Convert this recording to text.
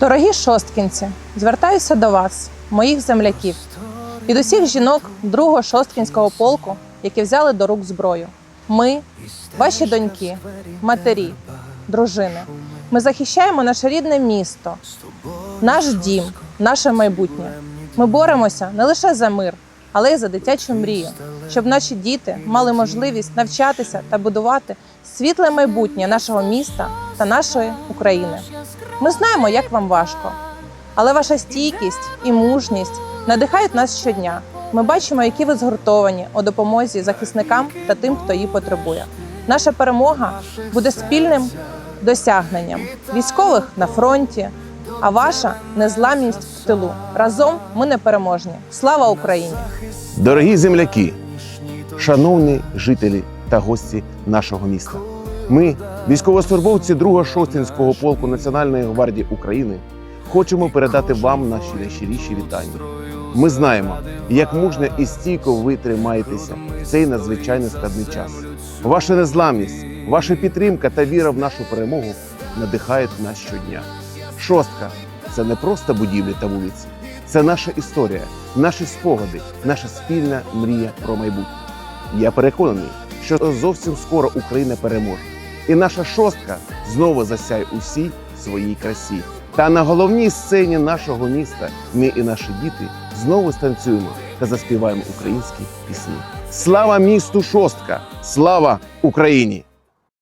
Дорогі шосткінці, звертаюся до вас, моїх земляків, від усіх жінок другого шосткінського полку, які взяли до рук зброю. Ми, ваші доньки, матері, дружини. Ми захищаємо наше рідне місто, наш дім, наше майбутнє. Ми боремося не лише за мир, але й за дитячу мрію, щоб наші діти мали можливість навчатися та будувати світле майбутнє нашого міста та нашої України. Ми знаємо, як вам важко, але ваша стійкість і мужність надихають нас щодня. Ми бачимо, які ви згуртовані у допомозі захисникам та тим, хто її потребує. Наша перемога буде спільним досягненням військових на фронті, а ваша незламність в тилу. Разом ми непереможні. Слава Україні! Дорогі земляки, шановні жителі та гості нашого міста. Ми, військовослужбовці 2-го Шостинського полку Національної гвардії України, хочемо передати вам наші найщиріші вітання. Ми знаємо, як мужньо і стійко ви тримаєтеся в цей надзвичайно складний час. Ваша незламність, ваша підтримка та віра в нашу перемогу надихають нас щодня. Шостка це не просто будівлі та вулиці, це наша історія, наші спогади, наша спільна мрія про майбутнє. Я переконаний, що зовсім скоро Україна переможе, і наша шостка знову засяє усій своїй красі. Та на головній сцені нашого міста ми і наші діти знову станцюємо та заспіваємо українські пісні. Слава місту шостка! Слава Україні!